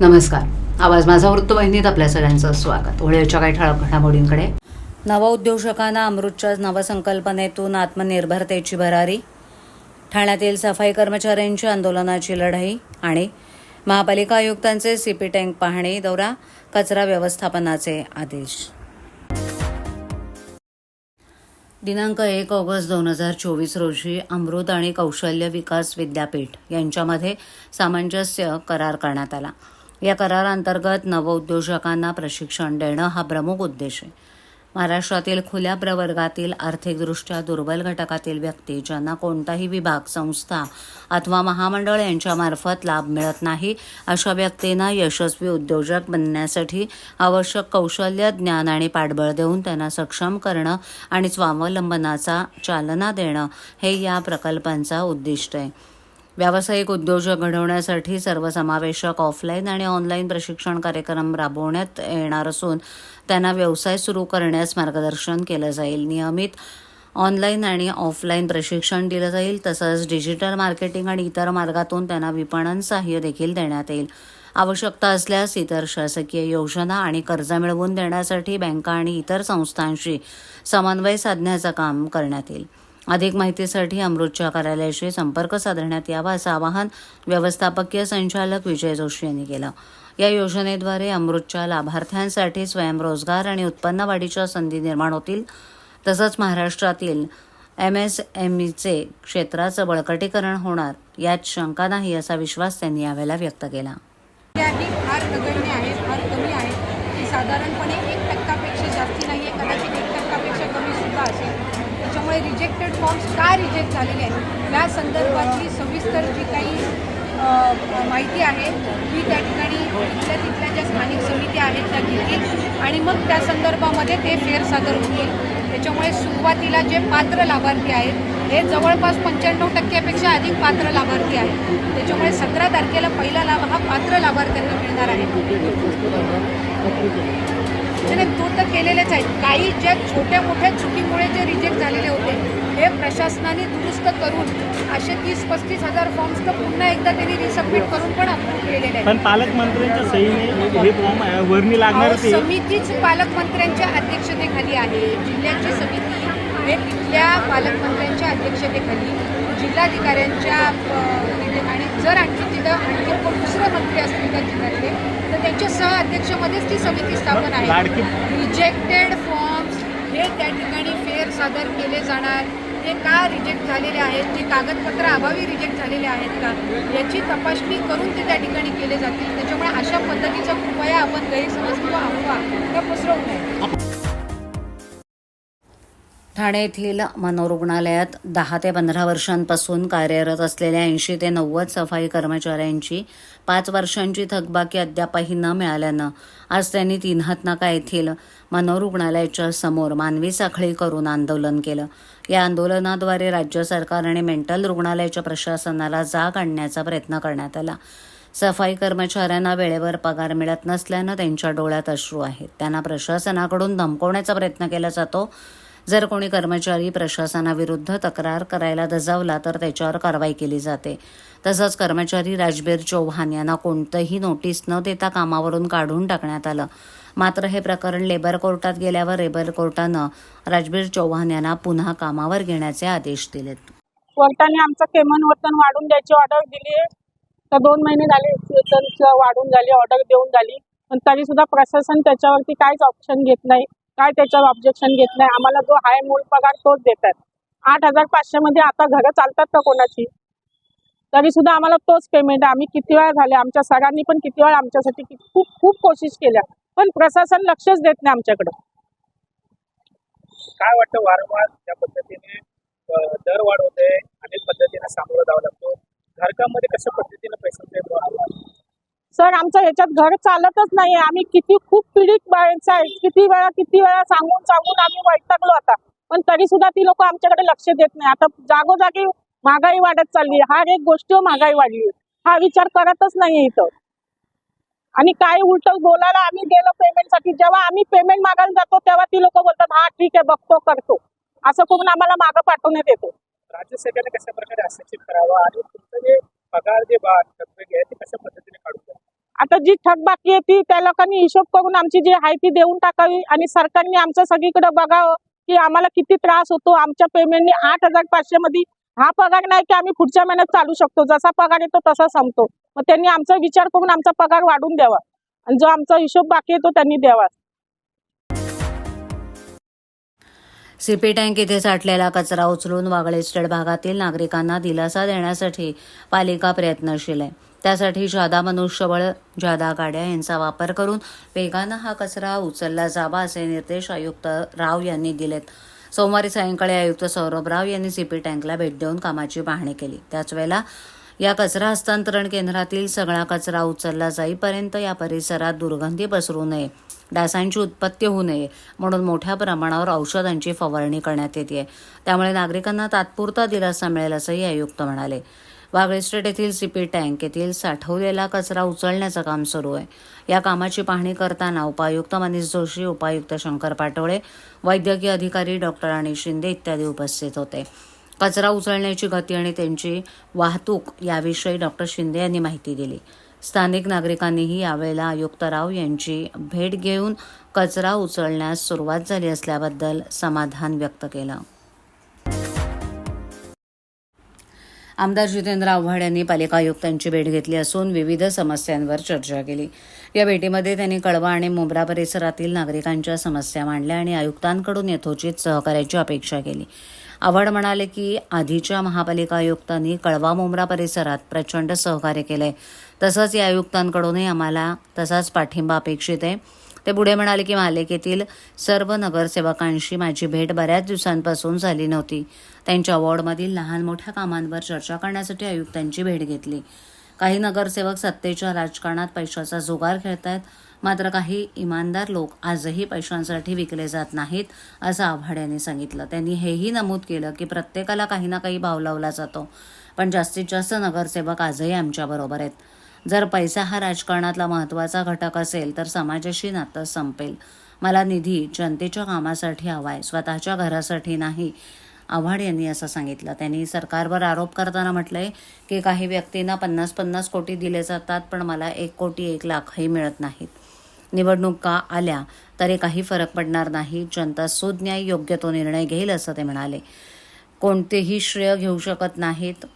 नमस्कार. आवाज माझा वृत्तवाहिनीत आपल्या सगळ्यांचं स्वागत. होळीच्या काही ठळक घडामोडींकडे. नवउद्योजकांना अमृतच्या नवसंकल्पनेतून आत्मनिर्भरतेची भरारी ठाण्यातील सफाई कर्मचाऱ्यांची आंदोलनाची लढाई आणि महापालिका आयुक्तांचे सीपी टँक पाहणी दौरा कचरा व्यवस्थापनाचे आदेश. दिनांक एक ऑगस्ट दोन हजार चोवीस रोजी अमृत आणि कौशल्य विकास विद्यापीठ यांच्यामध्ये सामंजस्य करार करण्यात आला. या करारांतर्गत नवउद्योजकांना प्रशिक्षण देणं हा प्रमुख उद्देश आहे. महाराष्ट्रातील खुल्या प्रवर्गातील आर्थिकदृष्ट्या दुर्बल घटकातील व्यक्ती ज्यांना कोणताही विभाग संस्था अथवा महामंडळ यांच्यामार्फत लाभ मिळत नाही अशा व्यक्तींना यशस्वी उद्योजक बनण्यासाठी आवश्यक कौशल्य ज्ञान आणि पाठबळ देऊन त्यांना सक्षम करणं आणि स्वावलंबनाचा चालना देणं हे या प्रकल्पांचा उद्दिष्ट आहे. व्यावसायिक उद्योजक घडवण्यासाठी सर्वसमावेशक ऑफलाईन आणि ऑनलाईन प्रशिक्षण कार्यक्रम राबवण्यात येणार असून त्यांना व्यवसाय सुरू करण्यास मार्गदर्शन केलं जाईल. नियमित ऑनलाईन आणि ऑफलाईन प्रशिक्षण दिलं जाईल तसंच डिजिटल मार्केटिंग आणि इतर मार्गातून त्यांना विपणन सहाय्य देखील देण्यात येईल. आवश्यकता असल्यास इतर शासकीय योजना आणि कर्ज मिळवून देण्यासाठी बँका आणि इतर संस्थांशी समन्वय साधण्याचं काम करण्यात येईल. अधिक माहितीसाठी अमृतच्या कार्यालयाशी संपर्क साधण्यात यावा असं आवाहन व्यवस्थापकीय संचालक विजय जोशी यांनी केलं. या योजनेद्वारे अमृतच्या लाभार्थ्यांसाठी स्वयंरोजगार आणि उत्पन्न वाढीच्या संधी निर्माण होतील. तसंच महाराष्ट्रातील एम एस एम ईचे क्षेत्राचं बळकटीकरण होणार यात शंका नाही असा विश्वास त्यांनी यावेळेला व्यक्त केला. फार नगण्य फार कमी आहे साधारणपणे एक टक्कापेक्षा जास्ती नाही आहे कदाचित एक टक्कापेक्षा कमी सुद्धा असेल त्यामुळे रिजेक्टेड फॉर्म्स का रिजेक्ट झालेले आहेत? या संदर्भातली सविस्तर जी काही माहिती आहे ती त्या ठिकाणी तिथल्या तिथल्या ज्या स्थानिक समित्या आहेत त्या घेतील. आणि मग त्या संदर्भामध्ये ते फेर सादर होतील. त्याच्यामुळे सुरुवातीला जे पात्र लाभार्थी आहेत हे जवळपास पंच्याण्णव टक्क्यापेक्षा अधिक पात्र लाभार्थी आहेत. त्याच्यामुळे सतरा तारखेला पहिला लाभ हा पात्र लाभार्थ्यांना मिळणार आहे. नाही, तो तर केलेलेच आहेत. काही ज्या छोट्या मोठ्या चुकीमुळे जे रिजेक्ट झालेले होते हे प्रशासनाने दुरुस्त करून असे तीस पस्तीस हजार फॉर्म्स तर पुन्हा एकदा त्यांनी रिसबमिट करून पण अप्रूव्ह केलेले आहेत. पण पालकमंत्र्यांच्या सहीने हे फॉर्म वर्णी लागणार समितीच पालकमंत्र्यांच्या अध्यक्षतेखाली आहे. जिल्ह्याची समिती हे तिथल्या पालकमंत्र्यांच्या अध्यक्षतेखाली जिल्हाधिकाऱ्यांच्या आणि जर आणखी तिथं आणखी कोण दुसरे मंत्री असतील त्या जिल्ह्यातले तर त्यांच्या सह अध्यक्षमध्येच ती समिती स्थापन आहे. रिजेक्टेड फॉर्म्स हे त्या ठिकाणी फेर सादर केले जाणार. ते का रिजेक्ट झालेले आहेत? ते कागदपत्र अभावी रिजेक्ट झालेले आहेत का? याची तपासणी करून ते त्या ठिकाणी केले जातील. त्याच्यामुळे अशा पद्धतीचा कृपया आपण गैरसमज किंवा अफवा त्या पसरवू नये. ठाणे येथील मनोरुग्णालयात दहा ते पंधरा वर्षांपासून कार्यरत असलेल्या ऐंशी ते नव्वद सफाई कर्मचाऱ्यांची पाच वर्षांची थकबाकी अद्यापही न मिळाल्यानं आज त्यांनी तीन हातनाका येथील मनोरुग्णालयाच्या समोर मानवी साखळी करून आंदोलन केलं. या आंदोलनाद्वारे राज्य सरकार आणि मेंटल रुग्णालयाच्या प्रशासनाला जाग आणण्याचा प्रयत्न करण्यात आला. सफाई कर्मचाऱ्यांना वेळेवर पगार मिळत नसल्यानं त्यांच्या डोळ्यात अश्रू आहेत. त्यांना प्रशासनाकडून धमकवण्याचा प्रयत्न केला जातो. जर कोणी कर्मचारी प्रशासनाविरुद्ध तक्रार करायला दजावला तर त्याच्यावर कारवाई केली जाते. तसंच कर्मचारी राजबीर चौहान यांना कोणतंही नोटीस न देता कामावरून काढून टाकण्यात आलं. मात्र हे प्रकरण लेबर कोर्टात गेल्यावर लेबर कोर्टानं राजबीर चौहान यांना पुन्हा कामावर घेण्याचे आदेश दिलेत. कोर्टाने आमचं केमन वर्तन वाढून द्यायची ऑर्डर दिली आहे. तर दोन महिने झाले वेतनचं वाढून झाली ऑर्डर देऊन झाली. पण तरी सुद्धा प्रशासन त्याच्यावरती काहीच ऑप्शन घेत नाही. काय त्याच्यावर ऑब्जेक्शन घेत नाही आम्हाला जो हाय मूळ पगार तोच देतात. आठ हजार पाचशे मध्ये आता घरं चालतात का कोणाची? तरी सुद्धा आम्हाला तोच पेमेंट आम्ही किती वेळा झाले आमच्या सरांनी पण किती वेळा आमच्यासाठी खूप खूप कोशिश केल्या. पण प्रशासन लक्षच देत नाही आमच्याकडे. काय वाटतं वारंवार त्या पद्धतीने दर वाढ होते अनेक पद्धतीने सामोरं जावं लागतो? घरकामध्ये कशा पद्धतीने पैसे सर आमचं ह्याच्यात घर चालतच नाहीये. आम्ही किती खूप पीडित बाळांचं आहे किती वेळा किती वेळा सांगून सांगून आम्ही वैतागलो आता. पण तरी सुद्धा ती लोक आमच्याकडे लक्ष देत नाही. आता जागोजागी महागाई वाढत चालली हर एक गोष्टीवर महागाई वाढली हा विचार करतच नाहीये इथं. आणि काय उलट बोलायला आम्ही गेलो पेमेंटसाठी जेव्हा आम्ही पेमेंट मागायला जातो तेव्हा ती लोक बोलतात हा ठीक आहे बघतो करतो. असं करून आम्हाला मागं पाठवण्यात येतो. राज्य सरकारने कशा प्रकारे हस्तक्षेप करावा? आणि तुमचं जे पगार जे आहे ते कशा पद्धतीने आता जी थकबाकी आहे ती त्या लोकांनी हिशोब करून आमची जी आहे ती देऊन टाकावी आणि सरकारने आमचं सगळीकडे बघावं की आम्हाला किती त्रास होतो. आमच्या पेमेंटने आठ हजार पाचशे मध्ये हा पगार नाही की आम्ही पुढच्या महिन्यात चालू शकतो. जसा पगार येतो तसा संपतो. मग त्यांनी आमचा विचार करून आमचा पगार वाढून द्यावा. आणि जो आमचा हिशोब बाकी आहे तो त्यांनी द्यावा. सीपी टँक येथे साठलेला कचरा उचलून वागळे स्टेट भागातील नागरिकांना दिलासा देण्यासाठी पालिका प्रयत्नशील आहे. त्यासाठी जादा मनुष्यबळ जादा गाड्या यांचा वापर करून वेगानं हा कचरा उचलला जावा असे निर्देश आयुक्त राव यांनी दिलेत. सोमवारी सायंकाळी आयुक्त सौरभ राव यांनी सीपी टँकला भेट देऊन कामाची पाहणी केली. त्याच वेळेला या कचरा हस्तांतरण केंद्रातील सगळा कचरा उचलला जाईपर्यंत या परिसरात दुर्गंधी पसरू नये डासांची उत्पत्ती होऊ नये म्हणून मोठ्या प्रमाणावर औषधांची फवारणी करण्यात येते त्यामुळे नागरिकांना तात्पुरता दिलासा मिळेल असंही आयुक्त म्हणाले. वागळे स्टेट येथील सीपी टँक येथील साठवलेला कचरा उचलण्याचं काम सुरू आहे. या कामाची पाहणी करताना उपायुक्त मनीष जोशी उपायुक्त शंकर पाटोळे वैद्यकीय अधिकारी डॉक्टर आणि शिंदे इत्यादी उपस्थित होते. कचरा उचलण्याची गती आणि त्यांची वाहतूक याविषयी डॉक्टर शिंदे यांनी माहिती दिली. स्थानिक नागरिकांनीही यावेळेला आयुक्त राव यांची भेट घेऊन कचरा उचलण्यास सुरुवात झाली असल्याबद्दल समाधान व्यक्त केलं. आमदार जितेंद्र आव्हाड यांनी पालिका आयुक्तांची भेट घेतली असून विविध समस्यांवर चर्चा केली. या भेटीमध्ये त्यांनी कळवा आणि मुंब्रा परिसरातील नागरिकांच्या समस्या मांडल्या आणि आयुक्तांकडून यथोचित सहकार्याची अपेक्षा केली. आव्हाड म्हणाले की आधीच्या महापालिका आयुक्तांनी कळवा मुंब्रा परिसरात प्रचंड सहकार्य केलंय. तसंच या आयुक्तांकडूनही आम्हाला तसाच पाठिंबा अपेक्षित आहे. ते पुढे म्हणाले की मालिकेतील सर्व नगरसेवकांशी माझी भेट बऱ्याच दिवसांपासून झाली नव्हती. त्यांच्या वॉर्डमधील लहान मोठ्या कामांवर चर्चा करण्यासाठी आयुक्तांची भेट घेतली. काही नगरसेवक सत्तेच्या राजकारणात पैशाचा जुगार खेळत आहेत मात्र काही इमानदार लोक आजही पैशांसाठी विकले जात नाहीत असं आव्हाड यांनी सांगितलं. त्यांनी हेही नमूद केलं की प्रत्येकाला काही ना काही भाव लावला जातो. पण जास्तीत जास्त नगरसेवक आजही आमच्याबरोबर आहेत. जर पैसा हा राजकारणातला महत्त्वाचा घटक असेल तर समाजाशी नातं संपेल. मला निधी जनतेच्या कामासाठी हवाय स्वतःच्या घरासाठी नाही आव्हाड यांनी असं सांगितलं. त्यांनी सरकारवर आरोप करताना म्हटलंय की काही व्यक्तींना पन्नास पन्नास कोटी दिले जातात पण मला एक कोटी एक लाखही मिळत नाहीत. निवडणुका आल्या तरी काही फरक पडणार नाही. जनता सुज्ञाय योग्य तो निर्णय घेईल असं ते म्हणाले. कोणतेही श्रेय घेऊ शकत नाहीत.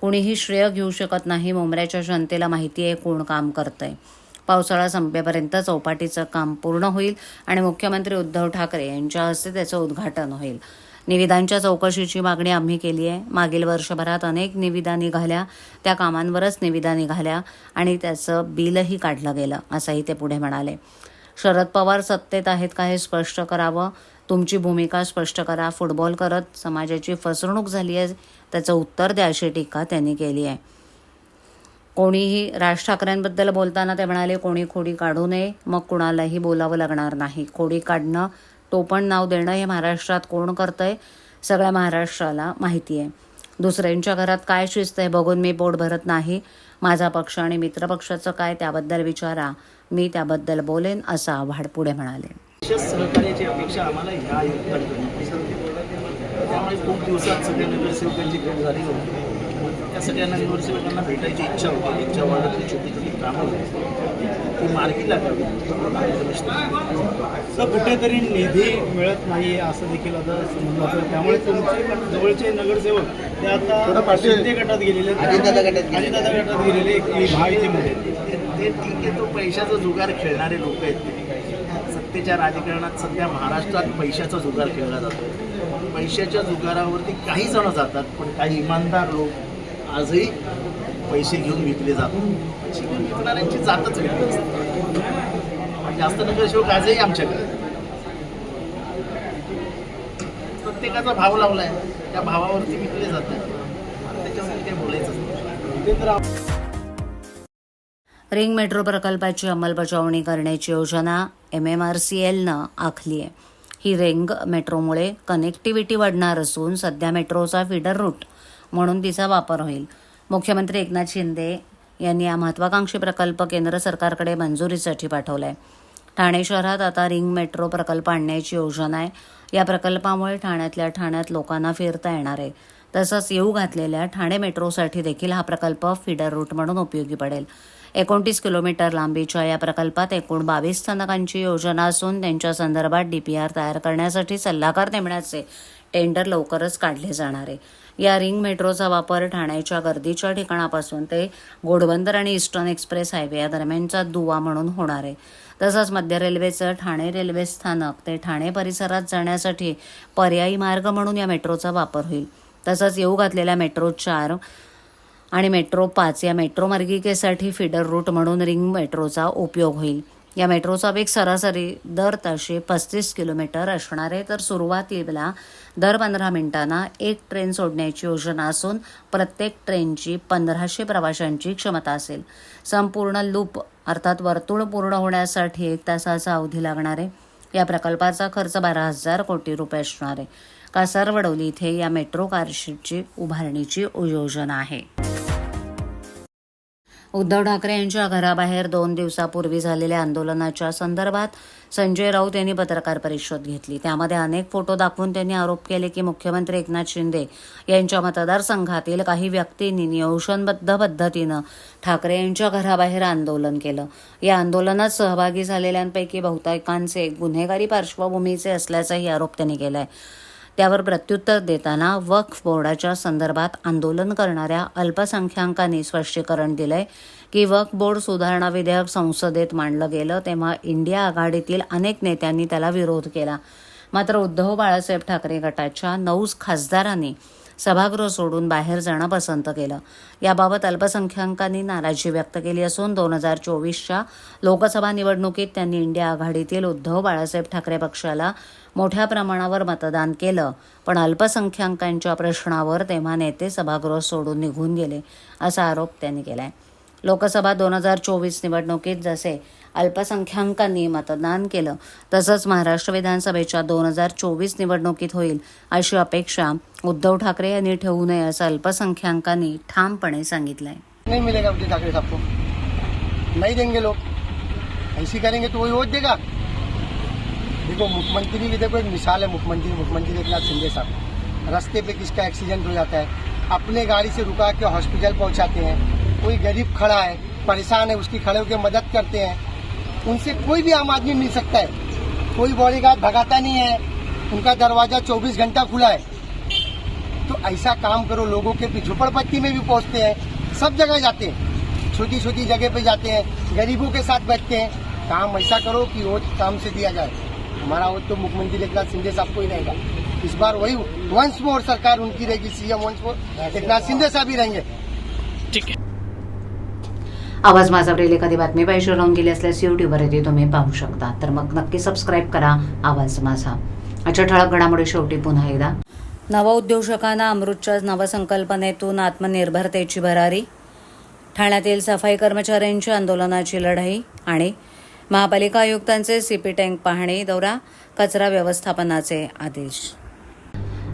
कोणीही श्रेय घेऊ शकत नाही. मुंबऱ्याच्या जनतेला माहिती आहे कोण काम करतंय. पावसाळा संपेपर्यंत चौपाटीचं काम पूर्ण होईल आणि मुख्यमंत्री उद्धव ठाकरे यांच्या हस्ते त्याचं उद्घाटन होईल. निविदांच्या चौकशीची मागणी आम्ही केली आहे. मागील वर्षभरात अनेक निविदा निघाल्या. त्या कामांवरच निविदा निघाल्या आणि त्याचं बिलही काढलं गेलं असंही ते पुढे म्हणाले. शरद पवार सत्तेत आहेत का हे स्पष्ट करावं? तुमची भूमिका स्पष्ट करा. फुटबॉल करत समाजाची फसवणूक झाली आहे त्याचं उत्तर द्या अशी टीका त्यांनी केली आहे. कोणीही राज ठाकरेंबद्दल बोलताना ते म्हणाले कोणी खोडी काढू नये मग कुणालाही बोलावं लागणार नाही. खोडी काढणं टोपण नाव देणं हे महाराष्ट्रात कोण करतंय? सगळ्या महाराष्ट्राला माहिती आहे. दुसऱ्यांच्या घरात काय शिस्त आहे बघून मी पोट भरत नाही. माझा पक्ष आणि मित्रपक्षाचं काय त्याबद्दल विचारा. मी त्याबद्दल बोलेन असं आव्हाड पुढे म्हणाले. सहकार्याची अपेक्षा आम्हाला आयुक्तांकडून. त्यामुळे खूप दिवसात सगळ्या नगरसेवकांची भेट झाली होती. त्या सगळ्या नगरसेवकांना भेटायची इच्छा होती. त्यांच्या वार्डातली छोटी छोटी कामं होती. ती मार्गी लागावी तर कुठेतरी निधी मिळत नाही असं देखील आता समजलं जातं त्यामुळे तुमचे पण जवळचे नगरसेवक ते आता शिंदे गटात गेलेले आहेत. अजितदादा गटात गेलेले. अजितदादा गटात गेलेले महायुतीमध्ये ते ठीक आहे तो पैशाचा जुगार खेळणारे लोक आहेत ते. सत्तेच्या राजकारणात सध्या महाराष्ट्रात पैशाचा जुगार खेळला जातो पैशाच्या जुगारावरती काही जण जातात पण काही इमानदार लोक आजही पैसे घेऊन विकले जातात. अशी विकणाऱ्यांची जातच वेगळी असते. जास्त नगरसेवक आजही आमच्याकडे. प्रत्येकाचा भाव लावलाय. त्या भावावरती विकले जातात. त्याच्यासाठी काही बोलायचं नाही. रिंग मेट्रो प्रकल्पाची अंमलबजावणी करण्याची योजना एम एम आर सी एलनं आखली आहे. ही रिंग मेट्रोमुळे कनेक्टिव्हिटी वाढणार असून सध्या मेट्रोचा फीडर रूट म्हणून तिचा वापर होईल. मुख्यमंत्री एकनाथ शिंदे यांनी हा महत्वाकांक्षी प्रकल्प केंद्र सरकारकडे मंजुरीसाठी पाठवला आहे ठाणे शहरात आता रिंग मेट्रो प्रकल्प आणण्याची योजना आहे. या प्रकल्पामुळे ठाण्यातल्या ठाण्यात लोकांना फिरता येणार आहे. तसंच येऊ घातलेल्या ठाणे मेट्रोसाठी देखील हा प्रकल्प फीडर रूट म्हणून उपयोगी पडेल. एकोणतीस किलोमीटर लांबीच्या या प्रकल्पात एकूण बावीस स्थानकांची योजना असून त्यांच्या संदर्भात डीपीआर तयार करण्यासाठी सल्लागार नेमण्याचे टेंडर लवकरच काढले जाणार आहे. या रिंग मेट्रोचा वापर ठाण्याच्या गर्दीच्या ठिकाणापासून ते घोडबंदर आणि ईस्टर्न एक्सप्रेस हायवे या दरम्यानचा दुवा म्हणून होणार आहे. तसंच मध्य रेल्वेचं ठाणे रेल्वे स्थानक ते ठाणे परिसरात जाण्यासाठी पर्यायी मार्ग म्हणून या मेट्रोचा वापर होईल. तसंच येऊ घातलेल्या मेट्रो चार आणि मेट्रो पाच या मेट्रो मार्गिकेसाठी फिडर रूट म्हणून रिंग मेट्रोचा उपयोग होईल. या मेट्रोचा वेग सरासरी दर ताशी पस्तीस किलोमीटर असणार आहे. तर सुरुवातीला दर पंधरा मिनिटांना एक ट्रेन सोडण्याची योजना असून प्रत्येक ट्रेनची पंधराशे प्रवाशांची क्षमता असेल. संपूर्ण लूप अर्थात वर्तुळ पूर्ण होण्यासाठी एक तासाचा अवधी लागणार आहे. या प्रकल्पाचा खर्च बारा हजार कोटी रुपये असणार आहे. कासारवडवली इथे या मेट्रो कारशेडची उभारणीची योजना आहे. उद्धव ठाकरे यांच्या घराबाहेर दोन दिवसापूर्वी झालेल्या आंदोलनाच्या संदर्भात संजय राऊत यांनी पत्रकार परिषद घेतली. त्यामध्ये अनेक फोटो दाखवून त्यांनी आरोप केले की मुख्यमंत्री एकनाथ शिंदे यांच्या मतदारसंघातील काही व्यक्तींनी नियोजनबद्ध पद्धतीनं ठाकरे यांच्या घराबाहेर आंदोलन केलं. या आंदोलनात सहभागी झालेल्यांपैकी बहुतेकांचे गुन्हेगारी पार्श्वभूमीचे असल्याचाही आरोप त्यांनी केलाय. त्यावर प्रत्युत्तर देताना वक्फ बोर्डाच्या संदर्भात आंदोलन करणाऱ्या अल्पसंख्याकांनी स्पष्टीकरण दिलंय की वक्फ बोर्ड सुधारणा विधेयक संसदेत मांडलं गेलं तेव्हा इंडिया आघाडीतील अनेक नेत्यांनी त्याला विरोध केला. मात्र उद्धव बाळासाहेब ठाकरे गटाच्या नऊ खासदारांनी सभागृह सोडून बाहेर जाणं पसंत केलं. याबाबत अल्पसंख्याकांनी नाराजी व्यक्त केली असून दोन हजार चोवीसच्या लोकसभा निवडणुकीत त्यांनी इंडिया आघाडीतील उद्धव बाळासाहेब ठाकरे पक्षाला मोठ्या प्रमाणावर मतदान केलं. पण अल्पसंख्याकांच्या प्रश्नावर तेव्हा नेते सभागृह सोडून निघून गेले असा आरोप त्यांनी केला आहे लोकसभा दोन हजार चोवीस निवडणुकीत जसे अल्पसंख्याकांनी मतदान केलं तसंच महाराष्ट्र विधानसभेच्या दोन हजार चोवीस निवडणुकीत होईल अशी अपेक्षा उद्धव ठाकरे यांनी ठेवू नये असं अल्पसंख्याकांनी ठामपणे सांगितलंय. नहीं मिलेगा उद्धव ठाकरे साहब को. नहीं देंगे लोग. ऐसी करेंगे तो वही वोट देगा. देखो मुख्यमंत्री की देखो एक मिसाल है मुख्यमंत्री मुख्यमंत्री एक शिंदे साहब। रास्ते पे किसका एक्सीडेंट हो जाता है? अपने गाड़ी से रुका के हॉस्पिटल पहुंचाते हैं। कोई गरीब खड़ा है, परेशान है, उसकी खड़े होकर मदद करते हैं, उनसे कोई भी आम आदमी मिल सकता है। कोई बॉडीगार्ड भगाता नहीं है, उनका दरवाज़ा 24 घंटा खुला है। तो ऐसा काम करो, लोगों के भी झुपड़पट्टी में भी पहुँचते हैं, सब जगह जाते हैं छोटी छोटी जगह पे जाते हैं, गरीबों के साथ बैठते हैं। काम ऐसा करो कि वो काम से दिया जाए। हमारा वो तो मुख्यमंत्री एकनाथ शिंदे साहब को ही रहेगा। इस बार वही वंस मोर सरकार उनकी रहेगी, CM once more Eknath Shinde साहब ही रहेंगे। आवाज माझा आपल्याला एखादी बातमी पाहिजे राहून गेली असल्यास युट्यूबवर येते तुम्ही पाहू शकता. तर मग नक्की सबस्क्राईब करा आवाज माझा. अच्छा ठळक घडामोडी शेवटी पुन्हा एकदा. नवउद्योजकांना अमृतच्या नवसंकल्पनेतून आत्मनिर्भरतेची भरारी ठाण्यातील सफाई कर्मचाऱ्यांची आंदोलनाची लढाई आणि महापालिका आयुक्तांचे सीपी टँक पाहणी दौरा कचरा व्यवस्थापनाचे आदेश.